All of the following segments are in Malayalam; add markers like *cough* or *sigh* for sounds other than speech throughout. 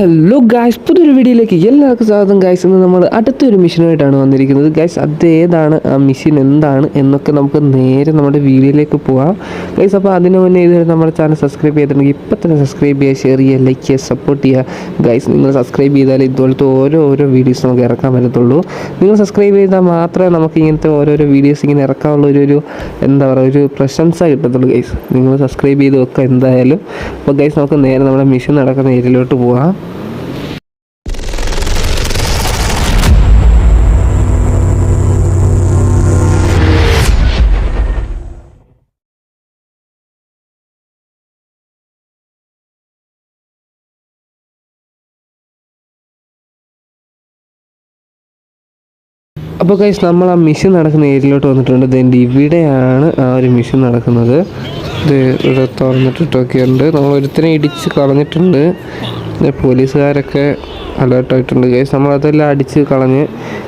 ഹലോ ഗായ്സ് പുതിയൊരു വീഡിയോയിലേക്ക് എല്ലാവർക്കും സ്വാഗതം. ഗായ്സ് ഇന്ന് നമ്മൾ അടുത്തൊരു മിഷനുമായിട്ടാണ് വന്നിരിക്കുന്നത്. ഗായ്സ് അത് ഏതാണ് ആ മിഷൻ എന്താണ് എന്നൊക്കെ നമുക്ക് നേരെ നമ്മുടെ വീഡിയോയിലേക്ക് പോകാം ഗൈസ് അപ്പോൾ അതിന് മുന്നേ ഇതുവരെ നമ്മുടെ ചാനൽ സബ്സ്ക്രൈബ് ചെയ്തിട്ടുണ്ടെങ്കിൽ ഇപ്പം തന്നെ സബ്സ്ക്രൈബ് ചെയ്യുക ഷെയർ ചെയ്യുക ലൈക്ക് ചെയ്യുക സപ്പോർട്ട് ചെയ്യുക. ഗൈസ് നിങ്ങൾ സബ്സ്ക്രൈബ് ചെയ്താൽ ഇതുപോലത്തെ ഓരോ ഓരോ വീഡിയോസ് നമുക്ക് ഇറക്കാൻ പറ്റത്തുള്ളൂ. നിങ്ങൾ സബ്സ്ക്രൈബ് ചെയ്താൽ മാത്രമേ നമുക്ക് ഇങ്ങനത്തെ ഓരോരോ വീഡിയോസ് ഇങ്ങനെ ഇറക്കാനുള്ള ഒരു ഒരു എന്താ പറയുക ഒരു പ്രശംസ കിട്ടത്തുള്ളൂ ഗൈസ് നിങ്ങൾ സബ്സ്ക്രൈബ് ചെയ്ത് വെക്കുക എന്തായാലും. അപ്പോൾ ഗൈസ് നമുക്ക് നേരെ നമ്മുടെ മിഷൻ നടക്കുന്ന ഏരിയയിലോട്ട് പോകാം അപ്പോൾ കൈസ് നമ്മൾ ആ മിഷൻ നടക്കുന്ന ഏരിയയിലോട്ട് വന്നിട്ടുണ്ട്. ദന്റെ ഇവിടെയാണ് ആ ഒരു മിഷൻ നടക്കുന്നത്. ഇത് ഇവിടെ തുറന്നിട്ടിട്ടൊക്കെ ഉണ്ട് നമ്മൾ ഒരുത്തിനെ ഇടിച്ച് കളഞ്ഞിട്ടുണ്ട്. പോലീസുകാരൊക്കെ അലേർട്ടായിട്ടുണ്ട് കൈസ് നമ്മൾ അതെല്ലാം അടിച്ച് കളഞ്ഞ്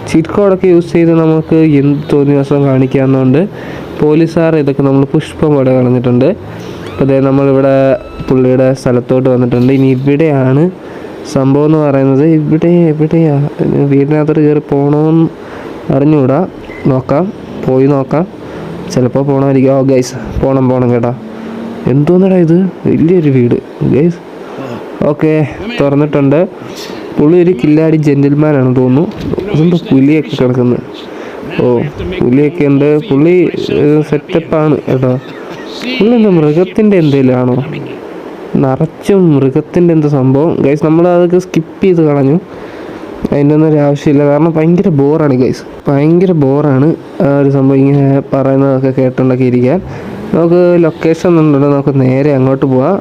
ചീറ്റ് കോഡൊക്കെ യൂസ് ചെയ്ത് നമുക്ക് എന്ത് തോന്നിയ ദിവസം കാണിക്കാവുന്നതുകൊണ്ട് പോലീസുകാർ ഇതൊക്കെ നമ്മൾ പുഷ്പം പോലെ കളഞ്ഞിട്ടുണ്ട്. അപ്പോൾ അതായത് നമ്മളിവിടെ പുള്ളിയുടെ സ്ഥലത്തോട്ട് വന്നിട്ടുണ്ട്. ഇനി ഇവിടെയാണ് സംഭവം എന്ന് പറയുന്നത്. ഇവിടെ എവിടെയാണ് വീടിനകത്തോട്ട് കയറി പോകണമെന്ന് അറിഞ്ഞുകൂടാ. നോക്കാം. പോയി നോക്കാം. ചിലപ്പോൾ പോകണമായിരിക്കും ഓ ഗൈസ് പോകണം പോകണം കേട്ടാ. എന്തോന്നടാ ഇത്? വലിയൊരു വീട്. ഗൈസ് ഓക്കെ തുറന്നിട്ടുണ്ട്. പുള്ളി ഒരു കില്ലാടി ജെന്റിൽമാനാണ് തോന്നുന്നു. ഇതെന്തോ പുലിയൊക്കെ കിടക്കുന്നത് ഓ പുലിയൊക്കെ ഉണ്ട് പുള്ളി സെറ്റപ്പാണ് കേട്ടോ. പുള്ളി എന്താ മൃഗത്തിന്റെ എന്തെങ്കിലും ആണോ നിറച്ചും മൃഗത്തിന്റെ എന്തോ സംഭവം. ഗൈസ് നമ്മൾ അതൊക്കെ സ്കിപ്പ് ചെയ്ത് കളഞ്ഞു. അതിന്റെ ഒന്നും ഒരു ആവശ്യമില്ല. കാരണം ഭയങ്കര ബോറാണ് ഗൈസ് ഭയങ്കര ബോറാണ് ആ ഒരു സംഭവം ഇങ്ങനെ പറയുന്നതൊക്കെ കേട്ടുണ്ടൊക്കെ ഇരിക്കാൻ നമുക്ക് ലൊക്കേഷൻ ഉണ്ടോ നമുക്ക് നേരെ അങ്ങോട്ട് പോവാം.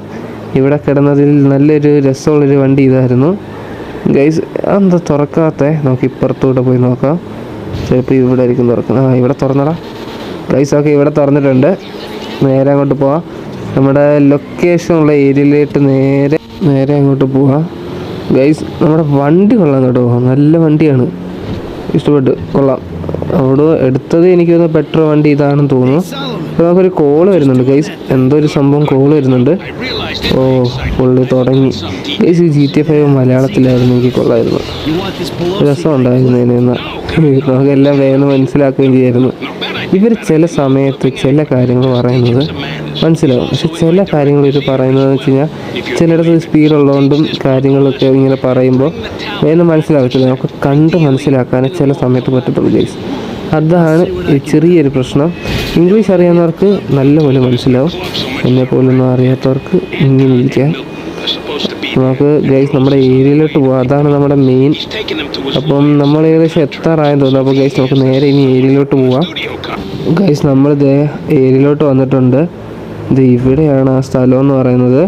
ഇവിടെ കിടന്നതിൽ നല്ലൊരു രസമുള്ളൊരു വണ്ടി ഇതായിരുന്നു. ഗൈസ് എന്താ തുറക്കാത്ത? നമുക്ക് ഇപ്പുറത്തൂടെ പോയി നോക്കാം. ചിലപ്പോൾ ഇവിടെ ആയിരിക്കും തുറക്കുന്നത്. ആ ഇവിടെ തുറന്നടാ. ഗൈസ് ഒക്കെ ഇവിടെ തുറന്നിട്ടുണ്ട്. നേരെ അങ്ങോട്ട് പോവാം. നമ്മുടെ ലൊക്കേഷൻ ഉള്ള ഏരിയയിലോട്ട് നേരെ നേരെ അങ്ങോട്ട് പോവാം. ഗൈസ് നമ്മുടെ വണ്ടി കൊള്ളാം കേട്ടോ. നല്ല വണ്ടിയാണ്. ഇഷ്ടപ്പെട്ടു. കൊള്ളാം. അവിടെ എടുത്തത് എനിക്ക് തോന്നുന്നു പെട്രോൾ വണ്ടി ഇതാണെന്ന് തോന്നുന്നു. അപ്പോൾ നമുക്കൊരു കോൾ വരുന്നുണ്ട് ഗൈസ് എന്തോ ഒരു സംഭവം കോൾ വരുന്നുണ്ട്. ഓ പുള്ളി തുടങ്ങി. ഗൈസ് ജി ടി ഫൈവ് മലയാളത്തിലായിരുന്നു. എനിക്ക് കൊള്ളായിരുന്നു. രസമുണ്ടായിരുന്നു ഇതിനെന്ന് *laughs* നമുക്കെല്ലാം വേഗം മനസ്സിലാക്കുകയും ചെയ്യായിരുന്നു. ഇവർ ചില സമയത്ത് ചില കാര്യങ്ങൾ പറയുന്നത് മനസ്സിലാവും. പക്ഷെ ചില കാര്യങ്ങൾ ഇവർ പറയുന്നതെന്ന് വെച്ച് കഴിഞ്ഞാൽ ചിലയിടത്ത് സ്പീഡ് ഉള്ളതുകൊണ്ടും കാര്യങ്ങളൊക്കെ ഇങ്ങനെ പറയുമ്പോൾ വേഗം മനസ്സിലാകത്തില്ല നമുക്ക് കണ്ട് മനസ്സിലാക്കാനേ ചില സമയത്ത് പറ്റത്തുള്ളൂ ഗൈസ് അതാണ് ചെറിയൊരു പ്രശ്നം. ഇംഗ്ലീഷ് അറിയാവുന്നവർക്ക് നല്ലപോലെ മനസ്സിലാവും. എന്നെ പോലൊന്നും അറിയാത്തവർക്ക് ഇങ്ങനെ ഇരിക്കാം നമുക്ക് ഗൈസ് നമ്മുടെ ഏരിയയിലോട്ട് പോകാം അതാണ് നമ്മുടെ മെയിൻ അപ്പം നമ്മൾ ഏകദേശം എത്താറായെന്ന് തോന്നുന്നു അപ്പോൾ ഗൈസ് നമുക്ക് നേരെ ഇനി ഏരിയയിലോട്ട് പോവാം. ഗൈസ് നമ്മൾ ഇതേ ഏരിയയിലോട്ട് വന്നിട്ടുണ്ട്. ഇത് ഇവിടെയാണ് ആ സ്ഥലം എന്ന് പറയുന്നത്.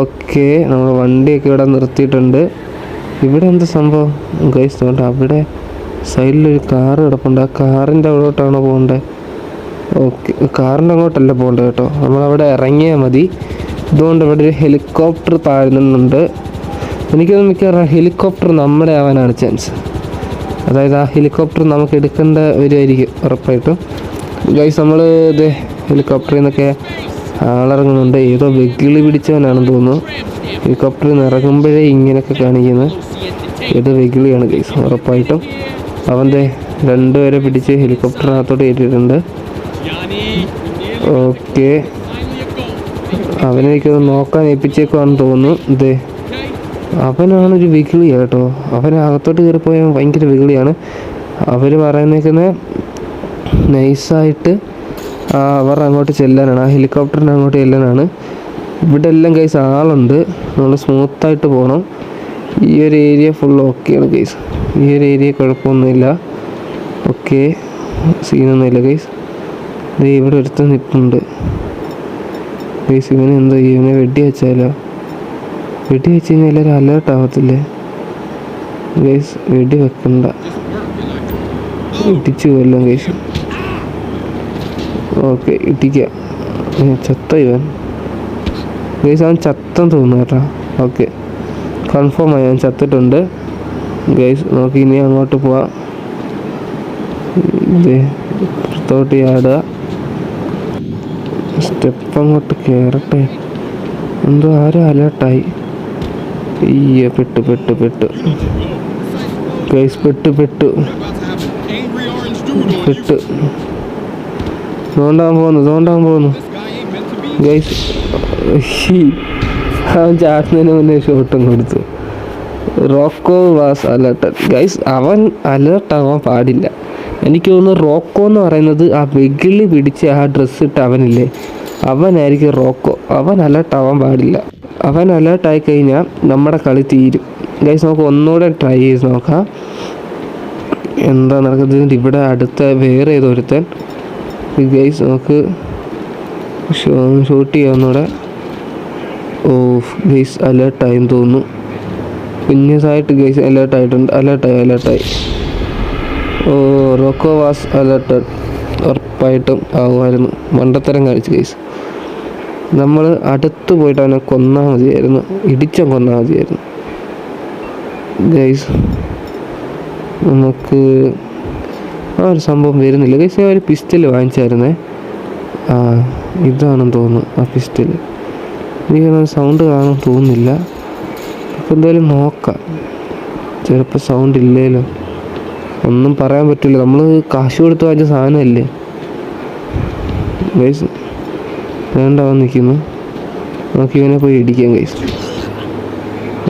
ഓക്കെ നമ്മൾ വണ്ടിയൊക്കെ ഇവിടെ നിർത്തിയിട്ടുണ്ട്. ഇവിടെ എന്ത് സംഭവം? ഗൈസ് തോണ്ട അവിടെ സൈഡിലൊരു കാറ് കിടപ്പുണ്ട്. ആ കാറിന്റെ അവിടോട്ടാണോ പോകേണ്ടത് ഓക്കെ കാറിന്റെ അങ്ങോട്ടല്ല പോകേണ്ടത് കേട്ടോ. നമ്മളവിടെ ഇറങ്ങിയാൽ മതി. ഇതുകൊണ്ട് ഇവിടെ ഒരു ഹെലികോപ്റ്റർ താഴ്ന്നുണ്ട് എനിക്ക് മിക്കവാറും ഹെലികോപ്റ്റർ നമ്മുടെ ആവാനാണ് ചാൻസ് അതായത് ആ ഹെലികോപ്റ്റർ നമുക്ക് എടുക്കേണ്ട വരുമായിരിക്കും ഉറപ്പായിട്ടും. ഗൈസ് നമ്മൾ ഇത് ഹെലികോപ്റ്ററിൽ നിന്നൊക്കെ ആളിറങ്ങുന്നുണ്ട്. ഏതോ വെകിളി പിടിച്ചവനാണെന്ന് തോന്നുന്നു. ഹെലികോപ്റ്ററിൽ നിന്ന് ഇറങ്ങുമ്പോഴേ ഇങ്ങനെയൊക്കെ കാണിക്കുന്നത്. ഏതോ വെകിളിയാണ് ഗൈസ് ഉറപ്പായിട്ടും. അവന്റെ രണ്ടുപേരെ പിടിച്ച് ഹെലികോപ്റ്ററിനകത്തോട്ട് കയറ്റിയിട്ടുണ്ട്. ഓക്കെ അവനെ എനിക്കൊന്ന് നോക്കാൻ ഏൽപ്പിച്ചേക്കുവാണെന്ന് തോന്നുന്നു. ഇതേ അവനാണൊരു വികിളി കേട്ടോ. അവനെ അകത്തോട്ട് കയറിപ്പോയ ഭയങ്കര വികിളിയാണ് അവർ പറയുന്നേക്കുന്നത് നൈസായിട്ട് അവർ അങ്ങോട്ട് ചെല്ലാനാണ്. ആ ഹെലികോപ്റ്ററിന് അങ്ങോട്ട് ചെല്ലാനാണ്. ഇവിടെ എല്ലാം കേസ് ആളുണ്ട്. നമ്മൾ സ്മൂത്തായിട്ട് പോകണം ഈ ഒരു ഏരിയ ഫുൾ ഓക്കെയാണ് കേസ് ഈ ഒരു ഏരിയ കുഴപ്പമൊന്നുമില്ല. ഓക്കെ സീനൊന്നുമില്ല കേസ് ഇവിടെ ഒരുത്തൻ നിൽപ്പുണ്ട്. ഗൈസ് ഇവനെ എന്താ ഇവനെ വെട്ടി വെച്ചാലോ? വെടി വെച്ച് കഴിഞ്ഞാൽ എല്ലാവരും അലേർട്ട് ആവത്തില്ലേ? ഗൈസ് വെടി വെക്കണ്ട. ഇടിച്ചു കൊല്ലാം ഗൈസ് ഓക്കെ ഇടിക്കാം. ഏ, ചത്ത ഇവൻ. ഗൈസ് അവൻ ചത്തെന്ന് തോന്നുന്നു കേട്ടോ. ഓക്കെ കൺഫേം ആയി അവൻ ചത്തിട്ടുണ്ട്. ഗൈസ് നോക്കി ഇനി അങ്ങോട്ട് പോവാം. പുറത്തോട്ട് ചാടുക. സ്റ്റെപ്പ് അങ്ങോട്ട് കയറട്ടെ എന്തോ ആരും അലേർട്ടായി. അയ്യ പെട്ട് പെട്ട് പെട്ട്. ഗൈസ് പെട്ട് പെട്ട്. പെട്ട്. തോണ്ടാൻ പോകുന്നു തോണ്ടാൻ പോകുന്നു ഗൈസ് അവൻ ചാടുന്നതിന് മുന്നേ ഷോട്ടും കൊടുത്തു. റോക്കോ വാസ് അലേർട്ട് ഗൈസ് അവൻ അലേർട്ട് ആവാൻ പാടില്ല. എനിക്ക് തോന്നുന്നു റോക്കോ എന്ന് പറയുന്നത് ആ വെകിളി പിടിച്ച് ആ ഡ്രസ്സ് ഇട്ട് അവനില്ലേ അവനായിരിക്കും റോക്കോ. അവൻ അലേർട്ട് ആവാൻ പാടില്ല. അവൻ അലേർട്ട് ആയി കഴിഞ്ഞാൽ നമ്മുടെ കളി തീരും. ഗൈസ് നമുക്ക് ഒന്നുകൂടെ ട്രൈ ചെയ്ത് നോക്കാം. എന്താ നടക്കുന്നത്? ഇവിടെ അടുത്ത വേറെ ഏതോ ഒരുത്തൻ. ഗൈസ് നമുക്ക് ഷൂട്ട് ചെയ്യാം ഒന്നുകൂടെ ഓ ഗൈസ് അലേർട്ടായെന്ന് തോന്നുന്നു. കുഞ്ഞസായിട്ട് ഗൈസ് അലേർട്ടായിട്ടുണ്ട് അലേർട്ടായി അലേർട്ടായി ഓ റോക്കോ വാസ് അലേർട്ടഡ് ഉറപ്പായിട്ടും ആവുമായിരുന്നു. മണ്ടത്തരം കാണിച്ചു ഗൈസ് നമ്മൾ അടുത്ത് പോയിട്ട് അവനെ കൊന്നാൽ മതിയായിരുന്നു. ഇടിച്ച കൊന്നാൽ മതിയായിരുന്നു. ഗൈസ് നമുക്ക് ആ ഒരു സംഭവം വരുന്നില്ല. ഗൈസ് ഞാൻ ഒരു പിസ്റ്റൽ വാങ്ങിച്ചായിരുന്നേ. ആ ഇതാണെന്ന് തോന്നുന്നു ആ പിസ്റ്റൽ ഒരു സൗണ്ട് കാണാൻ തോന്നുന്നില്ല. അപ്പോൾ എന്തായാലും നോക്കാം. ചിലപ്പോൾ സൗണ്ട് ഇല്ലല്ലോ ഒന്നും പറയാൻ പറ്റില്ല നമ്മൾ കാശ് കൊടുത്ത് വാങ്ങിച്ച സാധനമല്ലേ? ഗൈസ് വേണ്ട വന്ന് നിൽക്കുന്നു. നമുക്ക് ഇവനെ പോയി ഇടിക്കാം കഴിയും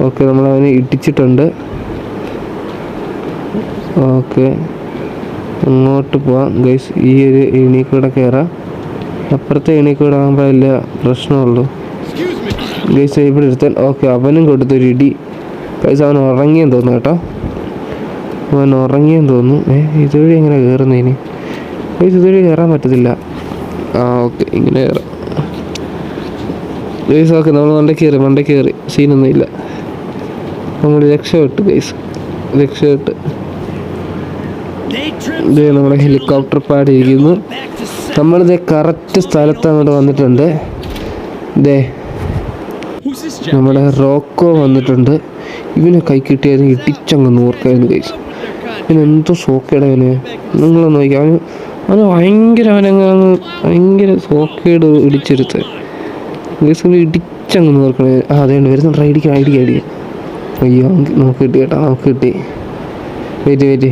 ഓക്കെ നമ്മൾ അവനെ ഇടിച്ചിട്ടുണ്ട്. ഓക്കെ അങ്ങോട്ട് പോവാം ഗൈസ് ഈ ഒരു എണീക്കൂടെ കൂടെ കയറാം അപ്പുറത്തെ എണീക്കൂടെ കൂടെ ആകുമ്പോൾ വലിയ പ്രശ്നമുള്ളൂ. ഗൈസ് ഇവിടെ എടുത്താൽ ഓക്കെ അവനും കൊടുത്തൊരു ഇടി. ഗൈസ് അവൻ ഉറങ്ങിയെന്ന് തോന്നുന്നു കേട്ടോ. അവൻ ഉറങ്ങിയെന്ന് തോന്നുന്നു. ഏ ഇതുവഴി എങ്ങനെ കയറുന്നതിന് ഗൈസ് ഇതുവഴി കയറാൻ പറ്റത്തില്ല. ആ ഓക്കെ ഇങ്ങനെ കയറാം ഗൈസ് ഓക്കെ നമ്മൾ മണ്ട കയറി മണ്ട കയറി സീനൊന്നും ഇല്ല. നമ്മൾ രക്ഷപ്പെട്ട് ഗൈസ് രക്ഷപ്പെട്ട്. ഇതേ നമ്മുടെ ഹെലികോപ്റ്റർ പാഡ് ഇരിക്കുന്നു. നമ്മളിത് കറക്റ്റ് സ്ഥലത്ത് അങ്ങോട്ട് വന്നിട്ടുണ്ട്. ഇതേ നമ്മുടെ റോക്കോ വന്നിട്ടുണ്ട്. ഇവനെ കൈ കിട്ടിയായിരുന്നു ഇടിച്ചങ്ങ് നൂർക്കായിരുന്നു കൈസ് ഇവന് എന്തോ സോക്കേട് അവന് നിങ്ങളൊന്ന് നോക്കി അവന് അവന് ഭയങ്കര അവനങ്ങ് ഭയങ്കര സോക്കേട് ഇടിച്ചെടുത്ത് ഗൈസ് ഇടിച്ചങ്ങ് നോക്കണേ ആ അതേ വരുന്നുണ്ട് ഇടിക്കാം ഇടിക്കാം ഇടിക്കാം അയ്യോ നമുക്ക് കിട്ടി കേട്ടോ. നമുക്ക് കിട്ടി. വെയിറ്റ് വെയിറ്റ്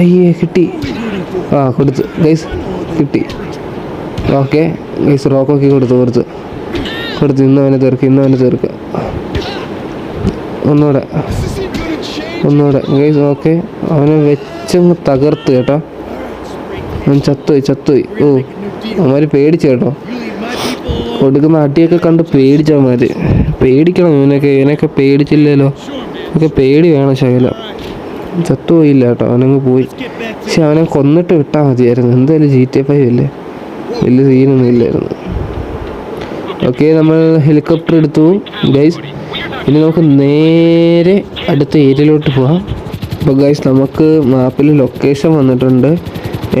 അയ്യേ കിട്ടി. ആ കൊടുത്തു. ഗൈസ് കിട്ടി. ഓക്കെ ഗൈസ് റോക്കൊക്കെ കൊടുത്തു കൊടുത്തു. കൊടുത്ത്. ഇന്ന് അവനെ തീർക്കുക ഇന്ന് അവനെ തീർക്കുക ഒന്നുകൂടെ? ഒന്നുകൂടെ. ഗൈസ് ഓക്കെ അവനെ വെച്ചങ്ങ് തകർത്ത് കേട്ടോ. അവൻ ചത്തുപോയി ചത്തുപോയി. ഓ അവന്മാർ പേടിച്ചു കേട്ടോ. You അട്ടിയൊക്കെ കണ്ട് പേടിച്ചാൽ മതി. പേടിക്കണം ഇവനൊക്കെ ഇവനൊക്കെ പേടിച്ചില്ലല്ലോ. ഒക്കെ പേടി വേണം ശകലം. ചത്തുപോയില്ല കേട്ടോ അവനങ്ങ് പോയി. പക്ഷെ അവനെ കൊന്നിട്ട് വിട്ടാൽ മതിയായിരുന്നു. എന്തായാലും ജി ടി ഫൈവ് അല്ലേ? വലിയ സീനൊന്നും ഇല്ലായിരുന്നു. ഓക്കെ നമ്മൾ ഹെലികോപ്റ്റർ എടുത്തു. ഗൈസ് ഇനി നമുക്ക് നേരെ അടുത്ത ഏരിയയിലോട്ട് പോവാം. അപ്പോൾ ഗൈസ് നമുക്ക് മാപ്പിൽ ലൊക്കേഷൻ വന്നിട്ടുണ്ട്.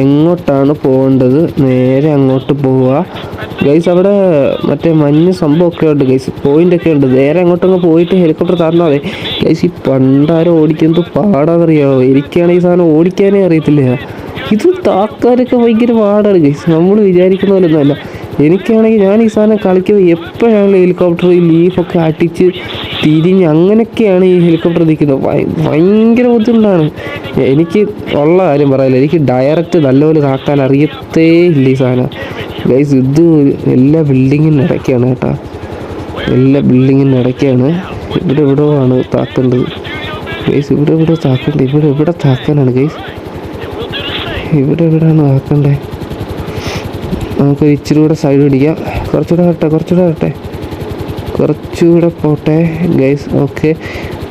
എങ്ങോട്ടാണ് പോകേണ്ടത്? നേരെ അങ്ങോട്ട് പോവുക. ഗൈസ് അവിടെ മറ്റേ മഞ്ഞ് സംഭവമൊക്കെ ഉണ്ട്. ഗൈസ് പോയിന്റ് ഒക്കെ ഉണ്ട്. നേരെ അങ്ങോട്ടങ്ങ് പോയിട്ട് ഹെലികോപ്റ്റർ തന്നാൽ മതി. ഗൈസ് ഈ പണ്ടാരം ഓടിക്കുന്നത് പാടാന്നറിയാമോ എനിക്കാണെങ്കിൽ ഈ സാധനം ഓടിക്കാനേ അറിയത്തില്ല. ഇത് താക്കാനൊക്കെ ഭയങ്കര പാടാണ് ഗൈസ് നമ്മൾ വിചാരിക്കുന്ന പോലെ ഒന്നുമല്ല എനിക്കാണെങ്കിൽ ഞാൻ ഈ സാധനം കളിക്കുന്നത് എപ്പോഴാണ് ഹെലികോപ്റ്റർ ഈ ലീഫൊക്കെ അടിച്ച് തിരിഞ്ഞ് അങ്ങനെയൊക്കെയാണ് ഈ ഹെലികോപ്റ്റർ നിൽക്കുന്നത് ഭയ- ഭയങ്കര ബുദ്ധിമുട്ടാണ്. എനിക്ക് ഉള്ള കാര്യം പറയാനില്ല. എനിക്ക് ഡയറക്റ്റ് നല്ലപോലെ താക്കാൻ അറിയത്തേ ഇല്ല ഈ സാധനം. ഗൈസ് ഇത് എല്ലാ ബിൽഡിങ്ങിന്റെ ഇടയ്ക്കാണ് കേട്ടോ. എല്ലാ ബിൽഡിങ്ങിന്റെ ഇടയ്ക്കാണ് ഇവിടെ ഇവിടെ ആണ് താക്കേണ്ടത്. ഗൈസ് ഇവിടെ ഇവിടെ താക്കേണ്ടത്? ഇവിടെ ഇവിടെ താക്കാനാണ് ഗൈസ് ഇവിടെ എവിടെയാണ് താക്കേണ്ടത്? നമുക്ക് ഇച്ചിരി കൂടെ സൈഡ് പിടിക്കാം. കുറച്ചുകൂടെ വരട്ടെ കുറച്ചുകൂടെ വരട്ടെ കുറച്ചുകൂടെ പോട്ടെ ഗൈസ് ഓക്കെ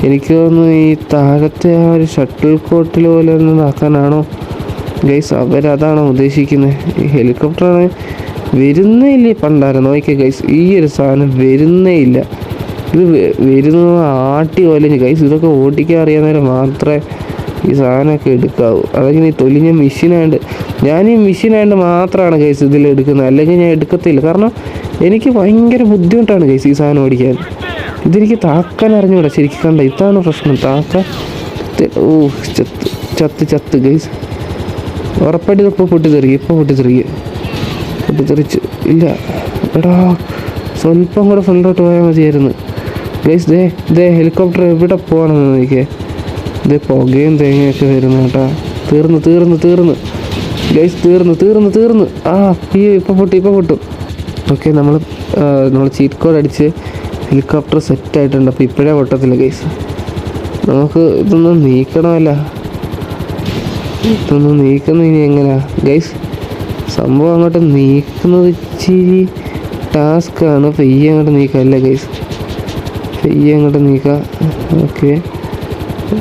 എനിക്ക് തോന്നുന്നു ഈ താഴത്തെ ആ ഒരു ഷട്ടിൽ കോട്ടിൽ പോലെ ഒന്ന് ആക്കാനാണോ ഗൈസ് അവരതാണോ ഉദ്ദേശിക്കുന്നത് ഈ ഹെലികോപ്റ്ററാണ് വരുന്നേ ഇല്ല പണ്ടാരം. നോക്കിയ ഗൈസ് ഈ ഒരു സാധനം വരുന്നേ ഇല്ല ഇത് വരുന്ന ആട്ടി പോലെ ഗൈസ് ഇതൊക്കെ ഓടിക്കാൻ അറിയാവുന്നവരെ മാത്രമേ ഈ സാധനമൊക്കെ എടുക്കാവൂ. അല്ലെങ്കിൽ ഈ തൊലിഞ്ഞ മെഷീനായിട്ട് ഞാൻ ഈ മെഷീനായിട്ട് മാത്രമാണ് കേസ് ഇതിൽ എടുക്കുന്നത് അല്ലെങ്കിൽ ഞാൻ എടുക്കത്തില്ല. കാരണം എനിക്ക് ഭയങ്കര ബുദ്ധിമുട്ടാണ് കേസ് ഈ സാധനം ഓടിക്കാൻ. ഇതെനിക്ക് താക്കാൻ അറിഞ്ഞൂടാ ശരിക്കും കണ്ട. ഇതാണ് പ്രശ്നം താക്കാൻ. തെ- ഓ ചത്ത് ചത്ത് ചത്ത് ഗൈസ് ഉറപ്പായിട്ട് ഇപ്പോൾ പൊട്ടിത്തെറിക്കും ഇപ്പോൾ പൊട്ടിത്തെറിക്കും പൊട്ടിത്തെറിച്ച് ഇല്ല. എടാ സ്വല്പം കൂടെ ഫ്രണ്ടോട്ട് പോയാൽ മതിയായിരുന്നു. ഗൈസ് ദേ ദേ ഹെലികോപ്റ്റർ എവിടെ പോകണമെന്ന് നോക്കിയേ ഇതേ പുകയും തേങ്ങയൊക്കെ വരുന്നു കേട്ടാ. തീർന്നു തീർന്നു തീർന്നു. ഗൈസ് തീർന്നു തീർന്നു തീർന്നു. ആ അയ്യോ ഇപ്പം പൊട്ടി ഇപ്പം പൊട്ടും. ഓക്കെ നമ്മൾ നമ്മൾ ചീറ്റ് കോഡ് അടിച്ച് ഹെലികോപ്റ്റർ സെറ്റ് ആയിട്ടുണ്ട്. അപ്പോൾ ഇപ്പോഴേ പൊട്ടത്തില്ല കേസ് നമുക്ക് ഇതൊന്നും നീക്കണമല്ല. ഇതൊന്നും നീക്കുന്ന ഇനി എങ്ങനെയാ ഗൈസ് സംഭവം അങ്ങോട്ട് നീക്കുന്നത് ഇച്ചിരി ടാസ്ക്കാണ് പെയ്യ അങ്ങോട്ട് നീക്കാം അല്ലേ ഗൈസ് പെയ്യ അങ്ങോട്ട് നീക്കാം. ഓക്കെ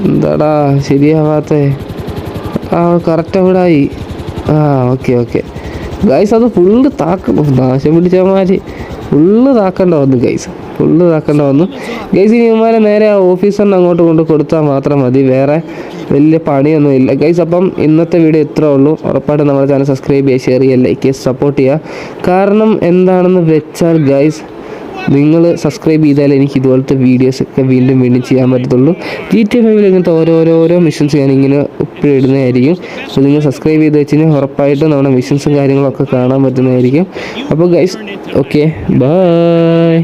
എന്താടാ? ശരിയാവാത്തേ. ആ കറക്റ്റ് അവിടെ ആയി. ആ ഓക്കെ ഓക്കെ ഗൈസ് അത് ഫുള്ള് താക്ക. നാശം പിടിച്ചമാർ ഫുള്ള് താക്കേണ്ട വന്നു ഗൈസ് ഫുള്ള് താക്കേണ്ട വന്നു. ഗൈസ് ഇനി ഇവന്മാരെ നേരെ ആ ഓഫീസറിന് അങ്ങോട്ട് കൊണ്ട് കൊടുത്താൽ മാത്രം മതി. വേറെ വലിയ പണിയൊന്നും ഇല്ല. ഗൈസ് അപ്പം ഇന്നത്തെ വീഡിയോ ഇത്രേ ഉള്ളൂ. ഉറപ്പായിട്ടും നമ്മുടെ ചാനൽ സബ്സ്ക്രൈബ് ചെയ്യുക ഷെയർ ചെയ്യുക ലൈക്ക് ചെയ്യുക സപ്പോർട്ട് ചെയ്യുക. കാരണം എന്താണെന്ന് വെച്ചാൽ ഗൈസ് നിങ്ങൾ സബ്സ്ക്രൈബ് ചെയ്താൽ എനിക്ക് ഇതുപോലത്തെ വീഡിയോസ് ഒക്കെ വീണ്ടും വീണ്ടും ചെയ്യാൻ പറ്റത്തുള്ളൂ. ജി ടി ഫൈവിൽ ഇങ്ങനത്തെ ഓരോരോരോ മിഷൻസ് ഞാൻ ഇങ്ങനെ ഉപ്പിൽ ഇടുന്നതായിരിക്കും. അപ്പോൾ നിങ്ങൾ സബ്സ്ക്രൈബ് ചെയ്ത് വെച്ച് കഴിഞ്ഞാൽ ഉറപ്പായിട്ടും നമ്മുടെ മിഷൻസും കാര്യങ്ങളൊക്കെ കാണാൻ പറ്റുന്നതായിരിക്കും. അപ്പോൾ ഗൈസ് ഓക്കെ ബൈ